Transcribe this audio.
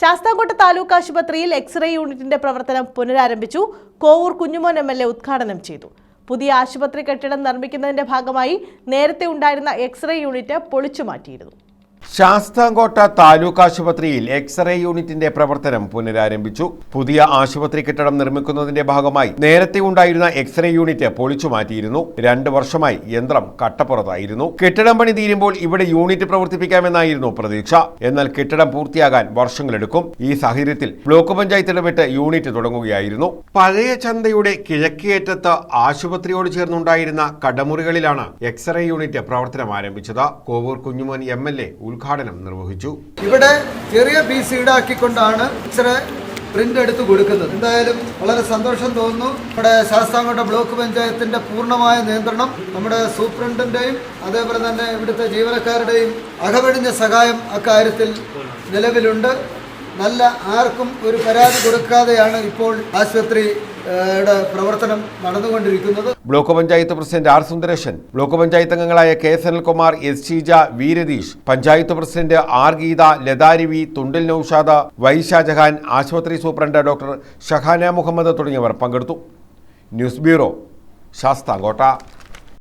ശാസ്താംകോട്ട താലൂക്ക് ആശുപത്രിയിൽ എക്സ്റേ യൂണിറ്റിന്റെ പ്രവർത്തനം പുനരാരംഭിച്ചു. കോവൂർ കുഞ്ഞുമോൻ എം എൽ ഉദ്ഘാടനം ചെയ്തു. പുതിയ ആശുപത്രി കെട്ടിടം നിർമ്മിക്കുന്നതിന്റെ ഭാഗമായി നേരത്തെ ഉണ്ടായിരുന്ന എക്സ്റേ യൂണിറ്റ് പൊളിച്ചു മാറ്റിയിരുന്നു. ശാസ്താംകോട്ട താലൂക്ക് ആശുപത്രിയിൽ എക്സ്റേ യൂണിറ്റിന്റെ പ്രവർത്തനം പുനരാരംഭിച്ചു. പുതിയ ആശുപത്രി കെട്ടിടം നിർമ്മിക്കുന്നതിന്റെ ഭാഗമായി നേരത്തെ ഉണ്ടായിരുന്ന എക്സ്റേ യൂണിറ്റ് പൊളിച്ചു മാറ്റിയിരുന്നു. രണ്ട് വർഷമായി യന്ത്രം കട്ടപ്പുറത്തായിരുന്നു. കെട്ടിടം പണി തീരുമ്പോൾ ഇവിടെ യൂണിറ്റ് പ്രവർത്തിപ്പിക്കാമെന്നായിരുന്നു പ്രതീക്ഷ. എന്നാൽ കെട്ടിടം പൂർത്തിയാകാൻ വർഷങ്ങളെടുക്കും. ഈ സാഹചര്യത്തിൽ ബ്ലോക്ക് പഞ്ചായത്ത് ഇടപെട്ട് യൂണിറ്റ് തുടങ്ങുകയായിരുന്നു. പഴയ ചന്തയുടെ കിഴക്കേറ്റത്ത് ആശുപത്രിയോട് ചേർന്നുണ്ടായിരുന്ന കടമുറികളിലാണ് എക്സ്റേ യൂണിറ്റ് പ്രവർത്തനം ആരംഭിച്ചത്. Kovoor Kunjumon M L A ഉദ്ഘാടനം നിർവഹിച്ചു. ഇവിടെ ചെറിയ പീസ് ഈടാക്കിക്കൊണ്ടാണ് പ്രിന്റ് എടുത്ത് കൊടുക്കുന്നത്. എന്തായാലും വളരെ സന്തോഷം തോന്നുന്നു. നമ്മുടെ ശാസ്താംകോട്ട ബ്ലോക്ക് പഞ്ചായത്തിന്റെ പൂർണമായ നിയന്ത്രണം നമ്മുടെ സൂപ്രണ്ടിന്റെയും അതേപോലെ തന്നെ ഇവിടുത്തെ ജീവനക്കാരുടെയും അകവഴിഞ്ഞ സഹായം അക്കാര്യത്തിൽ നിലവിലുണ്ട്. നല്ല ആർക്കും ഒരു പരാതി കൊടുക്കാതെയാണ് ഇപ്പോൾ ആശുപത്രിയുടെ പ്രവർത്തനം നടന്നുകൊണ്ടിരിക്കുന്നത്. Block panchayat president R Sundaresan block panchayat അംഗങ്ങളായ K S Sanalkumar S Sheeja V Ratheesh panchayat president R Geetha ലതാരിവി Thundil Noushad Y Shajahan ആശുപത്രി സൂപ്രണ്ട് ഡോക്ടർ ഷഹാന മുഹമ്മദ് തുടങ്ങിയവർ പങ്കെടുത്തു. News bureau Sasthamkotta.